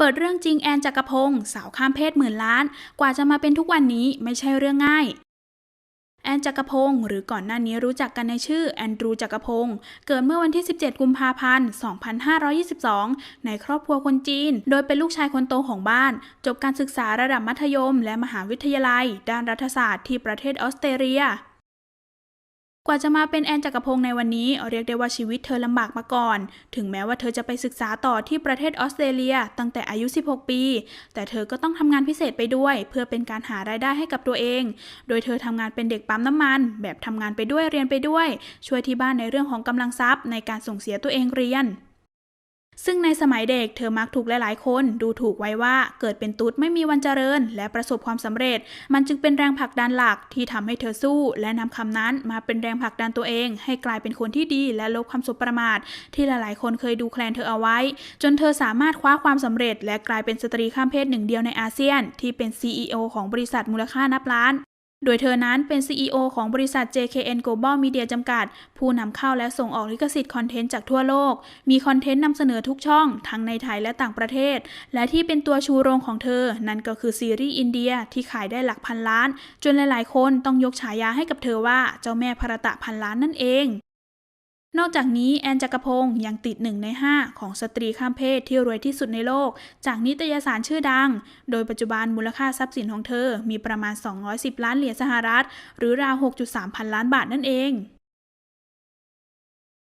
เปิดเรื่องจริงแอนจักรพงศ์สาวข้ามเพศหมื่นล้าน กว่าจะมาเป็นทุกวันนี้ไม่ใช่เรื่องง่าย แอนจักรพงศ์หรือก่อนหน้านี้รู้จักกันในชื่อแอนดรูจักรพงศ์เกิดเมื่อวันที่ 17 กุมภาพันธ์ 2522 ในครอบครัวคนจีน โดยเป็นลูกชายคนโตของบ้าน จบการศึกษาระดับมัธยม และมหาวิทยาลัย ด้านรัฐศาสตร์ที่ประเทศออสเตรเลีย กว่าจะมาเป็นแอนจักรพงศ์ในวันนี้ เรียกได้ว่าชีวิตเธอลำบากมาก่อน ถึงแม้ว่าเธอจะไปศึกษาต่อที่ประเทศออสเตรเลีย ตั้งแต่อายุ 16 ปี แต่เธอก็ต้องทำงานพิเศษไปด้วย เพื่อเป็นการหารายได้ให้กับตัวเอง โดยเธอทำงานเป็นเด็กปั๊มน้ำมัน แบบทำงานไปด้วยเรียนไปด้วย ช่วยที่บ้านในเรื่องของกำลังทรัพย์ในการส่งเสียตัวเองเรียน ซึ่งในสมัยเด็กเธอมักถูกหลายๆ คนดูถูกไว้ว่าเกิดเป็นตุ๊ดไม่มีวันเจริญ และประสบความสำเร็จ มันจึงเป็นแรงผลักดันหลักที่ทำให้เธอสู้ และนำคำนั้นมาเป็นแรงผลักดันตัวเอง ให้กลายเป็นคนที่ดีและลบความสุประมาท ที่หลายๆ คนเคยดูแคลนเธอเอาไว้ จนเธอสามารถคว้าความสำเร็จ และกลายเป็นสตรีข้ามเพศหนึ่งเดียวในอาเซียน ที่เป็น CEO ของบริษัทมูลค่านับล้าน โดยเธอนั้นเป็น CEO ของบริษัท JKN Global Media จำกัด ผู้นำเข้าและส่งออกลิขสิทธิ์คอนเทนต์จากทั่วโลก มีคอนเทนต์นำเสนอทุกช่อง ทั้งในไทยและต่างประเทศ และที่เป็นตัวชูโรงของเธอ นั่นก็คือซีรีส์อินเดียที่ขายได้หลักพันล้าน จนหลายๆ คนต้องยกฉายาให้กับเธอว่าเจ้าแม่ภรตะพันล้านนั่นเอง นอกจากนี้แอนจักรพงศ์ยังติดหนึ่งใน 5 ของสตรีข้ามเพศที่รวยที่สุดในโลก จากนิตยสารชื่อดัง โดยปัจจุบันมูลค่าทรัพย์สินของเธอมีประมาณ 210 ล้านเหรียญสหรัฐ หรือราว 6.3 พันล้านบาทนั่นเอง